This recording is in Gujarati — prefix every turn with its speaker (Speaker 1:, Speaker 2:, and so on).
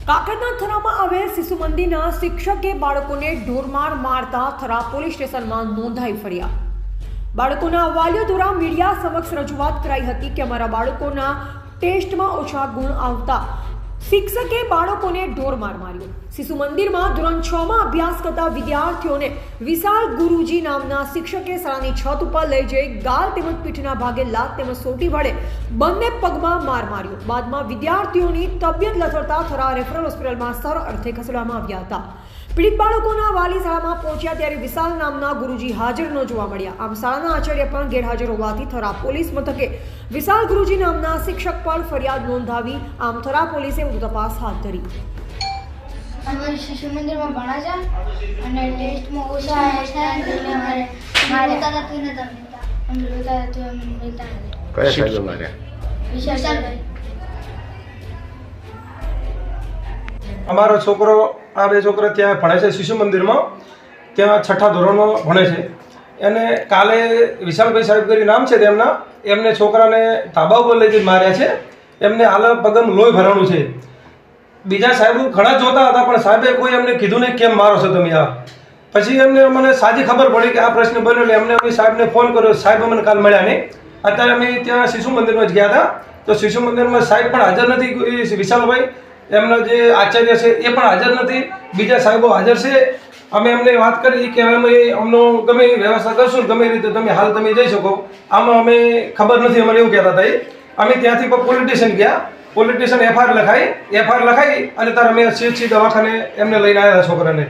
Speaker 1: કાકડના થરામાં આવેલ શિશુ મંદિરના શિક્ષકે બાળકોને ઢોરમાર મારતા થરા પોલીસ સ્ટેશનમાં નોંધાઈ ફરિયાદ બાળકોના વાલીઓ દ્વારા મીડિયા સમક્ષ રજૂઆત કરાઈ હતી કે અમારા બાળકોના ટેસ્ટમાં ઓછા ગુણ આવતા શિક્ષકે બાળકોને ઢોરમાર માર્યો. શિશુ મંદિરમાં ધોરણ છ માં અભ્યાસ કરતા વિદ્યાર્થીઓને વિશાલ ગુરુજી નામના શિક્ષકે શાળાની છત ઉપર લઈ જઈ ગાલ તેમજ પીઠના ભાગે લાત તેમજ સોટી વડે બંને પગમાં માર માર્યો. બાદમાં વિદ્યાર્થીઓની તબિયત લથડતા થરા રેફરલ હોસ્પિટલમાં સર અર્થે ખસેડવામાં આવ્યા હતા. પીડિત બાળકોના વાલી શાળામાં પહોંચ્યા ત્યારે વિશાલ નામના ગુરુજી હાજર ન જોવા મળ્યા. આમ શાળાના આચાર્ય પણ ગેરહાજર હોવાથી થરા પોલીસ મથકે વિશાલ ગુરુજી નામના શિક્ષક પર ફરિયાદ નોંધાવી આમ થરા પોલીસે વધુ તપાસ હાથ ધરી.
Speaker 2: અમારે શિશુ મંદિરમાં ભણા છે અને ટેસ્ટમાં ઓછા આવ્યા છે એટલે અમારે મારે રોતા નથી ને તમે અમે રોતા નથી અમે નથી.
Speaker 3: કયા સાહેબ
Speaker 2: વિશાલભાઈ.
Speaker 4: અમારો છોકરો આ બે છોકરા ત્યાં ભણે છે શિશુ મંદિરમાં. ત્યાં છઠ્ઠા ધોરણમાં ભણે છે. એને કાલે વિશાલભાઈ સાહેબ કરી નામ છે તેમના. એમને છોકરાને ધાબા ઉપર લઈ જઈને માર્યા છે. એમને હાલ પગમ લોહી ભરાણું છે. બીજા સાહેબ ઘણા જોતા હતા, પણ સાહેબે કોઈ એમને કીધું નહીં કેમ મારો છો તમે આ. પછી એમને મને સાજી ખબર પડી કે આ પ્રશ્ન બન્યો એટલે એમને અમે સાહેબને ફોન કર્યો. સાહેબ મને કાલ મળ્યા નહીં. અત્યારે અમે ત્યાં શિશુ મંદિરમાં જ ગયા હતા. તો શિશુ મંદિરમાં સાહેબ પણ હાજર નથી વિશાલભાઈ, એમના જે આચાર્ય છે એ પણ હાજર નથી. બીજા સાહેબો હાજર છે. અમે એમને વાત કરી કે અમે અમનો ગમે વ્યવસ્થા કરશું ગમે રીતે તમે હાલ તમે જઈ શકો. આમાં અમે ખબર નથી, અમારે એવું કહેતા હતા એ. અમે ત્યાંથી પોલીસ સ્ટેશન ગયા. પોલીસ સ્ટેશન એફઆઈઆર લખાઈ. એફઆઈઆર લખાઈ અને તાર અમે સીએચસી દવાખાને એમને લઈને આવ્યા છોકરાને.